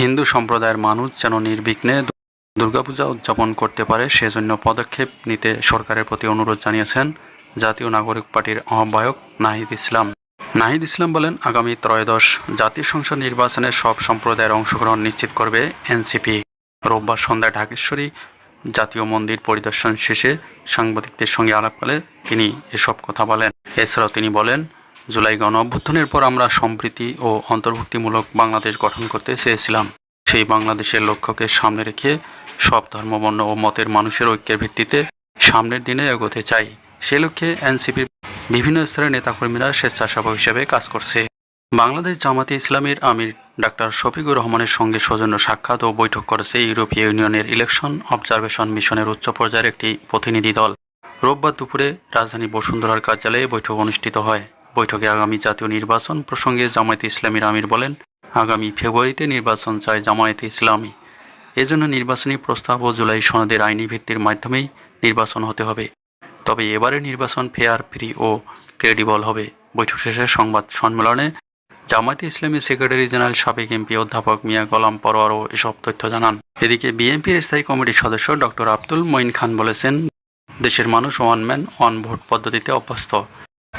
হিন্দু সম্প্রদায়ের মানুষ যেন নির্বিঘ্নে দুর্গাপূজা উদযাপন করতে পারে, সেজন্য পদক্ষেপ নিতে সরকারের প্রতি অনুরোধ জানিয়েছেন জাতীয় নাগরিক পার্টির আহ্বায়ক নাহিদ ইসলাম। নাহিদ ইসলাম বলেন, আগামী ত্রয়োদশ জাতীয় সংসদ নির্বাচনে সব সম্প্রদায়ের অংশগ্রহণ নিশ্চিত করবে এনসিপি। রোববার সন্ধ্যায় ঢাকেশ্বরী জাতীয় মন্দির পরিদর্শন শেষে সাংবাদিকদের সঙ্গে আলাপকালে তিনি এসব কথা বলেন। এছাড়াও তিনি বলেন জুলাই গণ অভ্যুত্থানের পর আমরা সম্প্রীতি ও অন্তর্ভুক্তিমূলক বাংলাদেশ গঠন করতে চেয়েছিলাম। সেই বাংলাদেশের লক্ষ্যকে সামনে রেখে সব ধর্মবর্ণ ও মতের মানুষের ঐক্যের ভিত্তিতে সামনের দিনে এগোতে চাই। সে লক্ষ্যে এনসিপির বিভিন্ন স্তরের নেতাকর্মীরা স্বেচ্ছাসেবক হিসেবে কাজ করছে। বাংলাদেশ জামাতে ইসলামীর আমির ডাক্তার শফিকুর রহমানের সঙ্গে সৌজন্য সাক্ষাৎ ও বৈঠক করেছে ইউরোপীয় ইউনিয়নের ইলেকশন অবজারভেশন মিশনের উচ্চ পর্যায়ের একটি প্রতিনিধি দল। রোববার দুপুরে রাজধানী বসুন্ধরার কার্যালয়ে বৈঠক অনুষ্ঠিত হয়। বৈঠকে আগামী জাতীয় নির্বাচন প্রসঙ্গে জামায়াতে ইসলামীর আমির বলেন, আগামী ফেব্রুয়ারিতে নির্বাচন চায় জামায়াতে ইসলামী। এজন্য নির্বাচনী প্রস্তাব ও জুলাই সনদের আইনি ভিত্তির মাধ্যমেই নির্বাচন হতে হবে। তবে এবারের নির্বাচন ফেয়ার, ফ্রি ও ক্রেডিবল হবে। বৈঠক শেষে সংবাদ সম্মেলনে জামায়াতে ইসলামী সেক্রেটারি জেনারেল সাবেক এমপি অধ্যাপক মিয়া গোলাম পরোয়ারও এসব তথ্য জানান। এদিকে বিএনপির স্থায়ী কমিটির সদস্য ডক্টর আব্দুল মঈন খান বলেছেন, দেশের মানুষ ওয়ান ম্যান ওয়ান ভোট পদ্ধতিতে অভ্যস্ত।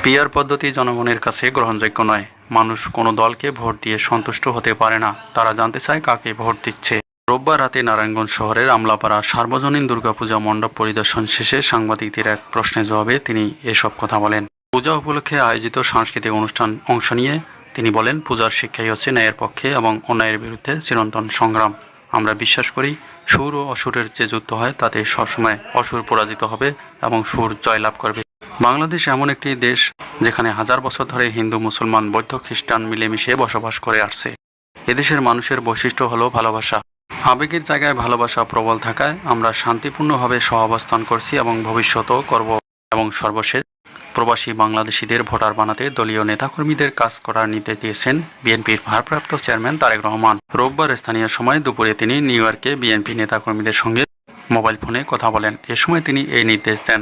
পিআর পদ্ধতি জনগণের কাছে গ্রহণযোগ্য নয়। মানুষ কোনো দলকে ভোট দিয়ে সন্তুষ্ট হতে পারে না। তারা জানতে চায় কাকে ভোট দিচ্ছে। রোববার রাতে নারায়ণগঞ্জ শহরের আমলাপাড়া সার্বজনীন দুর্গাপূজা মণ্ডপ পরিদর্শন শেষে সাংবাদিকদের এক প্রশ্নের জবাবে তিনি এসব কথা বলেন। পূজা উপলক্ষে আয়োজিত সাংস্কৃতিক অনুষ্ঠান অংশ নিয়ে তিনি বলেন, পূজার শিক্ষাই হচ্ছে ন্যায়ের পক্ষে এবং অন্যায়ের বিরুদ্ধে চিরন্তন সংগ্রাম। আমরা বিশ্বাস করি, সুর ও অসুরের যে যুদ্ধ হয় তাতে সবসময় অসুর পরাজিত হবে এবং সুর জয়লাভ করবে। বাংলাদেশ এমন একটি দেশ যেখানে হাজার বছর ধরে হিন্দু, মুসলমান, বৌদ্ধ, খ্রিস্টান মিলেমিশে বসবাস করে আসছে। এদেশের মানুষের বৈশিষ্ট্য হলো ভালোবাসা। আবেগের জায়গায় ভালোবাসা প্রবল থাকায় আমরা শান্তিপূর্ণভাবে সহাবস্থান করছি এবং ভবিষ্যতেও করব এবং সর্বশেষ প্রবাসী বাংলাদেশিদের ভোটার বানাতে দলীয় নেতাকর্মীদের কাজ করার নির্দেশ দিয়েছেন বিএনপির ভারপ্রাপ্ত চেয়ারম্যান তারেক রহমান। রোববার স্থানীয় সময় দুপুরে তিনি নিউ ইয়র্কে বিএনপি নেতাকর্মীদের সঙ্গে মোবাইল ফোনে কথা বলেন। এ সময় তিনি এই নির্দেশ দেন।